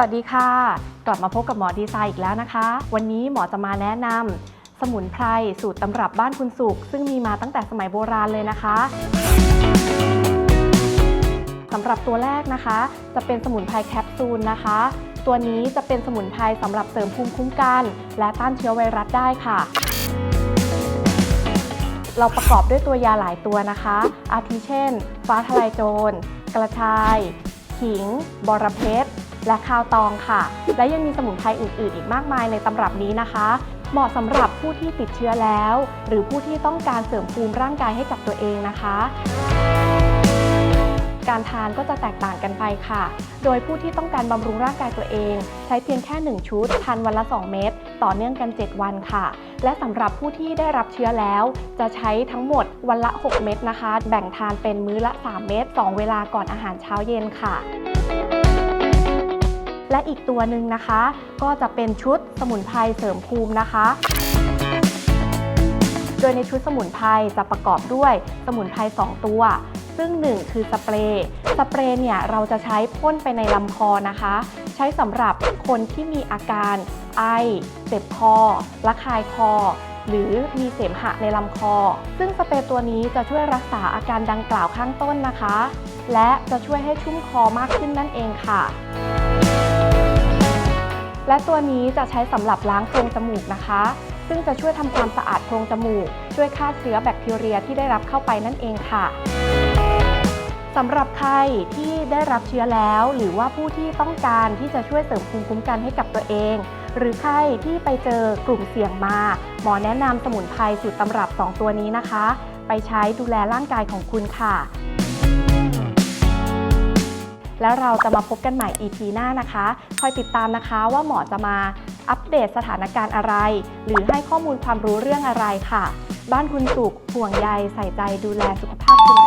วัสดีค่ะ กลับมาพบกับหมอดีไซน์อีกแล้วนะคะ วันนี้หมอจะมาแนะนำสมุนไพรสูตรตำรับบ้านคุณสุข ซึ่งมีมาตั้งแต่สมัยโบราณเลยนะคะสำหรับตัวแรกนะคะ จะเป็นสมุนไพรแคปซูลนะคะ ตัวนี้จะเป็นสมุนไพรสำหรับเสริมภูมิคุ้มกัน และต้านเชื้อไวรัสได้ค่ะเราประกอบด้วยตัวยาหลายตัวนะคะ อาทิเช่น ฟ้าทะลายโจร กระชาย ขิง บอระเพ็ด และข้าวตองค่ะ และยังมีสมุนไพรอื่น ๆ อีกมากมายในตำรับนี้นะคะ เหมาะสำหรับผู้ที่ติดเชื้อแล้ว หรือผู้ที่ต้องการเสริมภูมิร่างกายให้กับตัวเองนะคะการทานก็จะแตกต่างกันไปค่ะ โดยผู้ที่ต้องการบำรุงร่างกายตัวเอง ใช้เพียงแค่ 1 ชุด ทานวันละ 2 เม็ดต่อเนื่องกัน 7 วันค่ะ และสำหรับผู้ที่ได้รับเชื้อแล้ว จะใช้ทั้งหมดวันละ 6 เม็ดนะคะ แบ่งทานเป็นมื้อละ 3 เม็ด2 เวลาก่อนอาหารเช้าเย็นค่ะ และอีกตัวหนึ่งนะคะ ก็จะเป็นชุดสมุนไพรเสริมภูมินะคะ โดยในชุดสมุนไพรจะประกอบด้วยสมุนไพร2 ตัว ซึ่ง 1 คือสเปรย์สเปรย์เนี่ยเราจะใช้พ่นไปในลำคอนะคะ ใช้สำหรับคนที่มีอาการไอ เจ็บคอระคายคอหรือมีเสมหะในลำคอ ซึ่งสเปรย์ตัวนี้จะช่วยรักษาอาการดังกล่าวข้างต้นนะคะ และจะช่วยให้ชุ่มคอมากขึ้นนั่นเองค่ะ และตัวนี้จะใช้สำหรับล้างโพรงจมูกนะคะ ซึ่งจะช่วยทำความสะอาดโพรงจมูก ช่วยฆ่าเชื้อแบคทีเรียที่ได้รับเข้าไปนั่นเองค่ะสำหรับใครที่ได้รับเชื้อแล้ว หรือว่าผู้ที่ต้องการที่จะช่วยเสริมภูมิคุ้มกันให้กับตัวเอง หรือใครที่ไปเจอกลุ่มเสี่ยงมา หมอแนะนำสมุนไพรสูตรตำรับ 2 ตัวนี้นะคะ ไปใช้ดูแลร่างกายของคุณค่ะ แล้วเราจะมาพบกันใหม่ EP หน้านะคะ คอยติดตามนะคะว่าหมอจะมาอัปเดตสถานการณ์อะไร หรือให้ข้อมูลความรู้เรื่องอะไรค่ะ บ้านคุณสุขห่วงใยใส่ใจดูแลสุขภาพคุณ